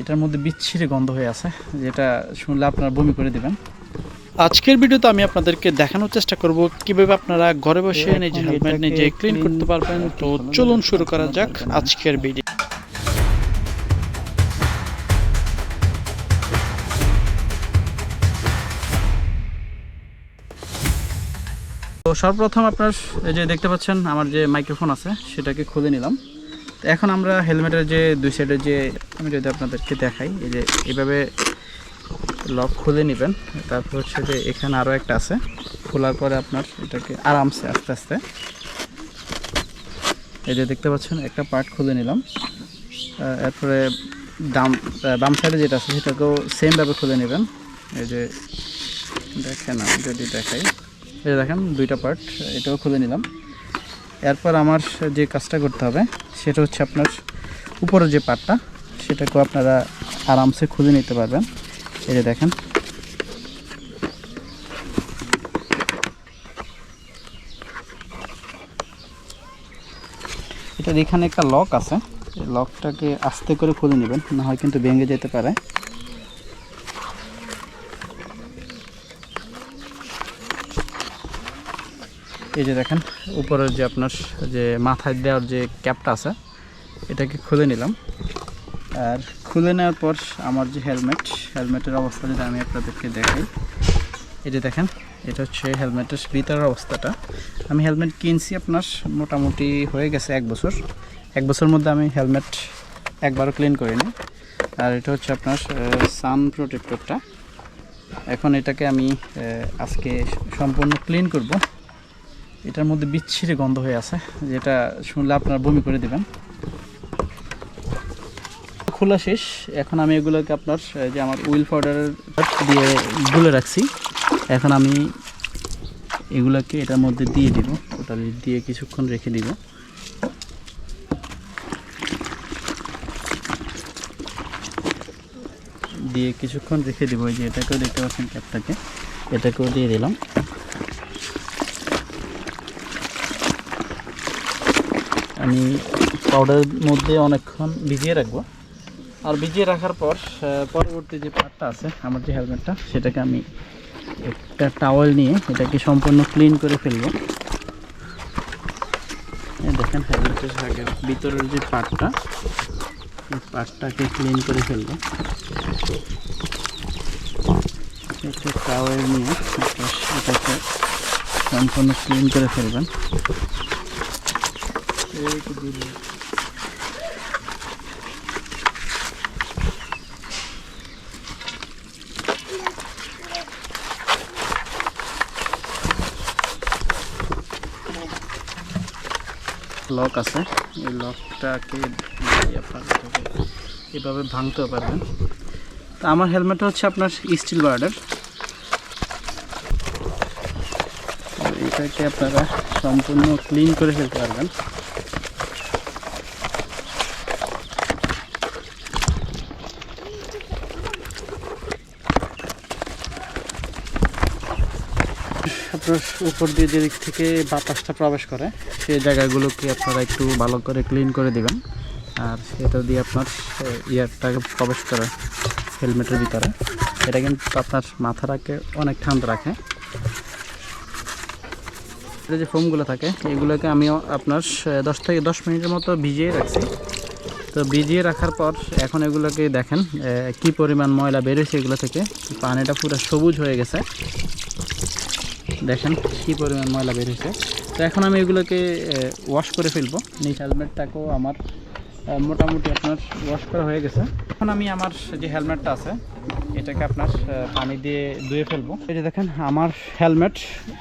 এটার মধ্যে বিচ্ছিরি গন্ধ হয়ে আছে যেটা শুনলে আপনারা বমি করে দিবেন। আজকের ভিডিওতে আমি আপনাদেরকে দেখানোর চেষ্টা করব কীভাবে আপনারা ঘরে বসে এখন নিজে হেলমেট নিজে ক্লিন করতে পারবেন। তো চলুন শুরু করা যাক আজকের ভিডিও তো সর্বপ্রথম আপনার এই যে দেখতে পাচ্ছেন আমার যে মাইক্রোফোন আছে সেটাকে খুলে নিলাম। তো এখন আমরা হেলমেটের যে দুই সাইডে যে আমি যদি আপনাদেরকে দেখাই এই যে এইভাবে লক খুলে নেবেন তারপর হচ্ছে যে এখানে আরও একটা আছে খোলার পরে আপনার এটাকে আরামসে আস্তে আস্তে এই যে দেখতে পাচ্ছেন একটা পার্ট খুলে নিলাম এরপরে আহ, বাম সাইডে যেটা আছে সেটাকেও সেমভাবে খুলে নেবেন এই যে দেখেন যদি দেখাই এই দেখেন দুইটা পার্ট এটাও খুলে নিলাম। এরপর আমার যে কাজটা করতে হবে, সেটা হচ্ছে আপনার উপরের যে পার্টটা সেটাকেও আপনারা আরামসে খুলে নিতে পারবেন। এই যে দেখেন। এটার এখানে একটা লক আছে। লকটাকে আস্তে করে খুলে নেবেন, না হয় কিন্তু ভেঙে যেতে পারে। এই যে দেখেন উপরের যে আপনার যে মাথায় দেওয়ার যে ক্যাপটা আছে, এটাকে খুলে নিলাম। আর খুলে নেওয়ার পর আমার যে হেলমেট, হেলমেটের অবস্থা যদি আমি আপনাদেরকে দেখাই, এই যে দেখেন, এটা হচ্ছে হেলমেটের ভিতরের অবস্থাটা। আমি হেলমেট কিনছি আপনার মোটামুটি হয়ে গেছে এক বছর। এক বছরের মধ্যে আমি হেলমেট একবারও ক্লিন করিনি। আর এটা হচ্ছে আপনার সান প্রোটেক্টরটা। এখন এটাকে আমি আজকে সম্পূর্ণ ক্লিন করব। এটার মধ্যে বিচ্ছিরি গন্ধ হয়ে আছে, যেটা শুনলে আপনারা বমি করে দিবেন। খোলা শেষ, এখন আমি এগুলোকে আপনার যে আমার উইল পাউডার দিয়ে গুলে রাখছি। এখন আমি এগুলোকে এটার মধ্যে দিয়ে দিব টোটালি দিয়ে কিছুক্ষণ রেখে দিব। দিয়ে কিছুক্ষণ রেখে দিব, এই যে এটাকেও দেখতে পাচ্ছেন ক্যাপটাকে, এটাকেও দিয়ে দিলাম। আমি পাউডারের মধ্যে অনেকক্ষণ ভিজিয়ে রাখব। আর ভিজিয়ে রাখার পর পরবর্তী যে পার্টটা আছে, আমার যে হেলমেটটা সেটাকে আমি একটা টাওয়েল নিয়ে এটাকে সম্পূর্ণ ক্লিন করে ফেলব। দেখেন হেলমেটের আগের ভিতরের যে পার্টটা এই পার্টটাকে ক্লিন করে ফেলব। একটা টাওয়েল নিয়ে এটা- এটাকে সম্পূর্ণ ক্লিন করে ফেলবেন। লক আছে। এই লকটাকে এভাবে ভাঙতেও পারবেন। তো আমার হেলমেট হচ্ছে আপনার স্টিল বার্ডের। এটাকে আপনারা সম্পূর্ণ ক্লিন করে ফেলতে পারবেন। আপনার উপর দিয়ে যে দিক থেকে বাতাসটা প্রবেশ করে, সেই জায়গাগুলোকে আপনারা একটু ভালো করে ক্লিন করে দিবেন। আর সেটা দিয়ে আপনার ইয়ারটাকে প্রবেশ করে হেলমেটের ভিতরে। এটা কিন্তু আপনার মাথাটাকে অনেক ঠান্ডা রাখে। এটা যে ফোমগুলো থাকে, এগুলোকে আমিও আপনার দশ থেকে দশ মিনিটের মতো ভিজিয়ে রাখছি। তো ভিজিয়ে রাখার পর এখন এগুলোকে দেখেন কি পরিমাণ ময়লা বেরোছে এগুলো থেকে। পানিটা পুরো সবুজ হয়ে গেছে। দেখেন কী পরিমাণ ময়লা বের হয়েছে। তো এখন আমি এগুলোকে ওয়াশ করে ফেলব। নিচ হেলমেটটাকেও আমার মোটামুটি আপনার ওয়াশ করা হয়ে গেছে। এখন আমি আমার যে হেলমেটটা আছে, এটাকে আপনার পানি দিয়ে ধুয়ে ফেলব। এই যে দেখেন, আমার হেলমেট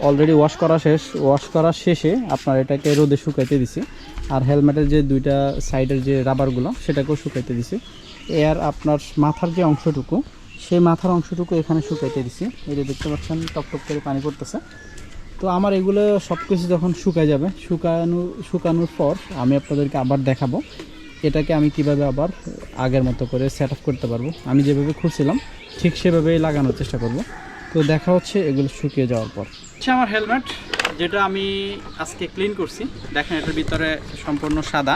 অলরেডি ওয়াশ করা শেষ। ওয়াশ করা শেষে আপনার এটাকে রোদে শুকাইতে দিছি। আর হেলমেটের যে দুইটা সাইডের যে রাবারগুলো সেটাকেও শুকাইতে দিছি। এর আপনার মাথার যে অংশটুকু সেই মাথার অংশটুকু এখানে শুকাইতে দিছি। এই যে দেখতে পাচ্ছেন টপ টপ করে পানি পড়তেছে। তো আমার এগুলো সব কিছু যখন শুকায় যাবে, শুকানো, শুকানোর পর আমি আপনাদেরকে আবার দেখাবো, এটাকে আমি কীভাবে আবার আগের মতো করে সেট আপ করতে পারব। আমি যেভাবে খুঁজছিলাম ঠিক সেভাবেই লাগানোর চেষ্টা করব। তো দেখা হচ্ছে এগুলো শুকিয়ে যাওয়ার পর। আচ্ছা আমার হেলমেট, যেটা আমি আজকে ক্লিন করছি। দেখেন এটার ভিতরে সম্পূর্ণ সাদা।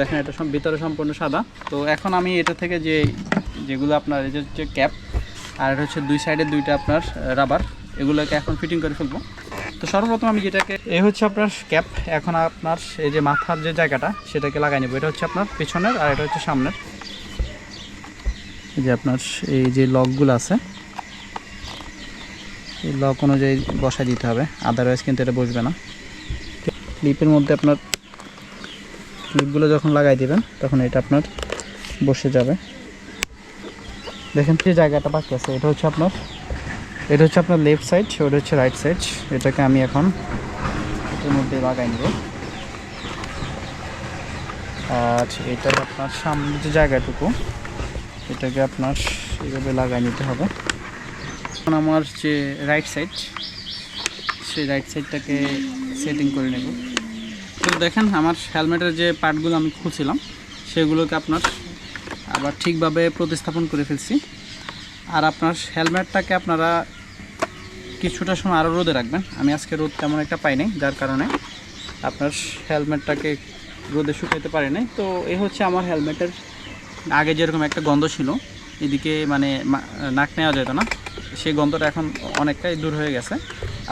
দেখেন এটা ভিতরে সম্পূর্ণ সাদা। তো এখন আমি এটা থেকে যে যেগুলো আপনার এই যে হচ্ছে ক্যাপ আর এটা হচ্ছে দুই সাইডে দুইটা আপনার রাবার এগুলোকে এখন ফিটিং করে ফেলব। তো সর্বপ্রথম আমি যেটাকে এ হচ্ছে আপনার ক্যাপ এখন আপনার এই যে মাথার যে জায়গাটা, সেটাকে লাগাই নেব। এটা হচ্ছে আপনার পিছনের আর এটা হচ্ছে সামনের। এই যে আপনার এই যে লকগুলো আছে, এই লক অনুযায়ী বসায় দিতে হবে। আদারওয়াইজ কিন্তু এটা বসবে না। ক্লিপের মধ্যে আপনার ক্লিপগুলো যখন লাগাই দিবেন, তখন এটা আপনার বসে যাবে। দেখেন যে জায়গাটা বাকি আছে, এটা হচ্ছে আপনার, এটা হচ্ছে আপনার লেফট সাইড ওটা হচ্ছে রাইট সাইড এটাকে আমি এখন এটার মধ্যে লাগাই নেব। আর এটা আপনার সামনে যে জায়গাটুকু, এটাকে আপনার এইভাবে লাগাই নিতে হবে। এখন আমার যে রাইট সাইড সেই রাইট সাইডটাকে সেটিং করে নেব। তো দেখেন, আমার হেলমেটের যে পার্টগুলো আমি খুলছিলাম, সেগুলোকে আপনার আবার ঠিকভাবে প্রতিস্থাপন করে ফেলছি। আর আপনার হেলমেটটাকে আপনারা কিছুটা সময় আরও রোদে রাখবেন। আমি আজকে রোদ তেমন একটা পাই নাই, যার কারণে আপনার হেলমেটটাকে রোদে শুকাইতে পারি নাই। তো এ হচ্ছে আমার হেলমেটের আগে যেরকম একটা গন্ধ ছিল, এদিকে মানে নাক নেওয়া যেত না, সেই গন্ধটা এখন অনেকটাই দূর হয়ে গেছে।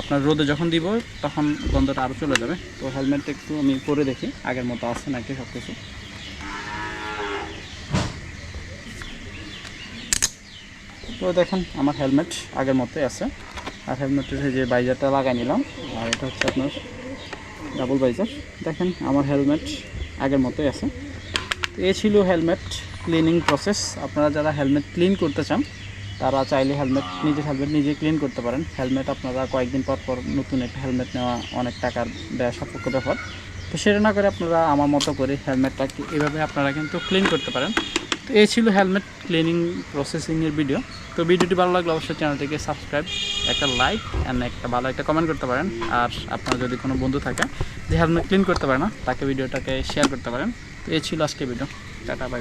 আপনার রোদে যখন দিব, তখন গন্ধটা আরও চলে যাবে। তো হেলমেটটা একটু আমি পরে দেখি, আগের মতো আছে নাকি সব কিছু তো দেখেন, আমার হেলমেট আগের মতোই আছে। আর হেলমেটের যে বাইজারটা লাগাই নিলাম, আর এটা হচ্ছে আপনার ডাবল বাইজার। দেখেন, আমার হেলমেট আগের মতোই আছে। তো এ ছিল হেলমেট ক্লিনিং প্রসেস আপনারা যারা হেলমেট ক্লিন করতে চান, তারা চাইলে হেলমেট, নিজের হেলমেট নিজে ক্লিন করতে পারেন। হেলমেট আপনারা কয়েকদিন পর পর নতুন একটা হেলমেট নেওয়া অনেক টাকার ব্যয়, সাপেক্ষ ব্যাপার। তো সেটা না করে আপনারা আমার মতো করে হেলমেটটা এভাবে আপনারা কিন্তু ক্লিন করতে পারেন। তো এই ছিল হেলমেট ক্লিনিং প্রসেসিংয়ের ভিডিও তো ভিডিওটি ভালো লাগলে অবশ্যই চ্যানেলটিকে সাবস্ক্রাইব, একটা লাইক অ্যান্ড একটা ভালো একটা কমেন্ট করতে পারেন। আর আপনার যদি কোনো বন্ধু থাকে, যে হেলমেট ক্লিন করতে পারে না, তাকে ভিডিওটাকে শেয়ার করতে পারেন। তো এই ছিল আজকে ভিডিও টাটা বাই